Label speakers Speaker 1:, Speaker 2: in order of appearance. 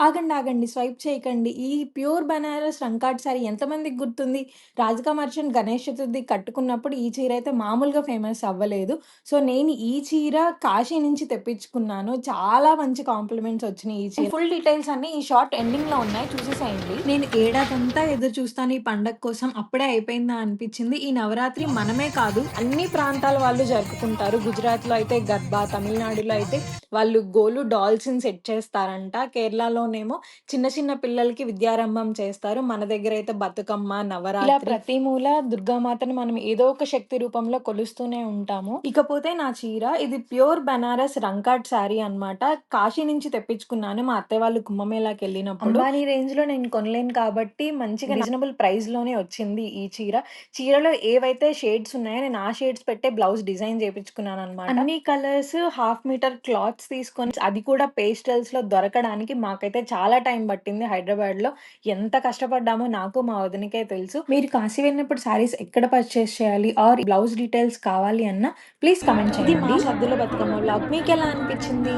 Speaker 1: ఆగండి, ఆగండి. స్వైప్ చేయకండి. ఈ ప్యూర్ బనారస్ రంకాట్ సారీ ఎంతమందికి గుర్తుంది? 'రాధికా మర్చెంట్' గణేష్ చతుర్థికి కట్టుకున్నప్పుడు ఈ చీర అయితే మామూలుగా ఫేమస్ అవ్వలేదు. సో, నేను ఈ చీర కాశీ నుంచి తెప్పించుకున్నాను. చాలా మంచి కాంప్లిమెంట్స్ వచ్చినాయి ఈ చీర. ఫుల్ డీటెయిల్స్ అన్నీ ఈ షార్ట్ ఎండింగ్‌లో ఉన్నాయి చూసేసేయండి. నేను ఏడాదంతా ఎదురు చూస్తాను ఈ పండగ కోసం. అప్పుడే అయిపోయిందా అనిపించింది. ఈ నవరాత్రి మనమే కాదు అన్ని ప్రాంతాల వాళ్ళు జరుపుకుంటారు. గుజరాత్‌లో అయితే గర్బా, తమిళనాడులో అయితే వాళ్ళు గోలు డాల్స్‌ని సెట్ చేస్తారంట. కేరళలోనేమో చిన్న చిన్న పిల్లలకి విద్యారంభం చేస్తారు. మన దగ్గర అయితే బతుకమ్మ, నవరాత్రి ప్రతి మూల దుర్గామాతను మనం ఏదో ఒక శక్తి రూపంలో కొలుస్తూనే ఉంటాము. ఇకపోతే నా చీర ఇది ప్యూర్ బనారస్ రంకాట్ సారీ అన్నమాట. కాశీ నుంచి తెప్పించుకున్నాను. మా అత్తయ్య వాళ్ళు కుంభమేళాకి వెళ్ళినప్పుడు. అంబానీ రేంజ్‌లో నేను కొనలేను కాబట్టి మంచిగా రీజనబుల్ ప్రైస్‌లోనే వచ్చింది ఈ చీర. చీరలో ఏవైతే షేడ్స్ ఉన్నాయో నేను ఆ షేడ్స్ పెట్టే బ్లౌజ్ డిజైన్ చేపించుకున్నానన్నమాట. అన్ని కలర్స్ హాఫ్ మీటర్ క్లాత్స్ తీసుకొని అది కూడా పేస్టల్స్‌లో దొరకడానికి మాకైతే చాలా టైం పట్టింది హైదరాబాద్‌లో. ఎంత కష్టపడ్డామో నాకు మా వదినకే తెలుసు. మీరు కాశీ వెళ్ళినప్పుడు సారీస్ ఎక్కడ పర్చేస్ చేయాలి? ఆర్ బ్లౌజ్ డీటెయిల్స్ కావాలి అన్నా ప్లీజ్ కామెంట్ చేయండి. మా సద్దుల బతుకమ్మ వ్లాగ్. మీకెలా అనిపించింది?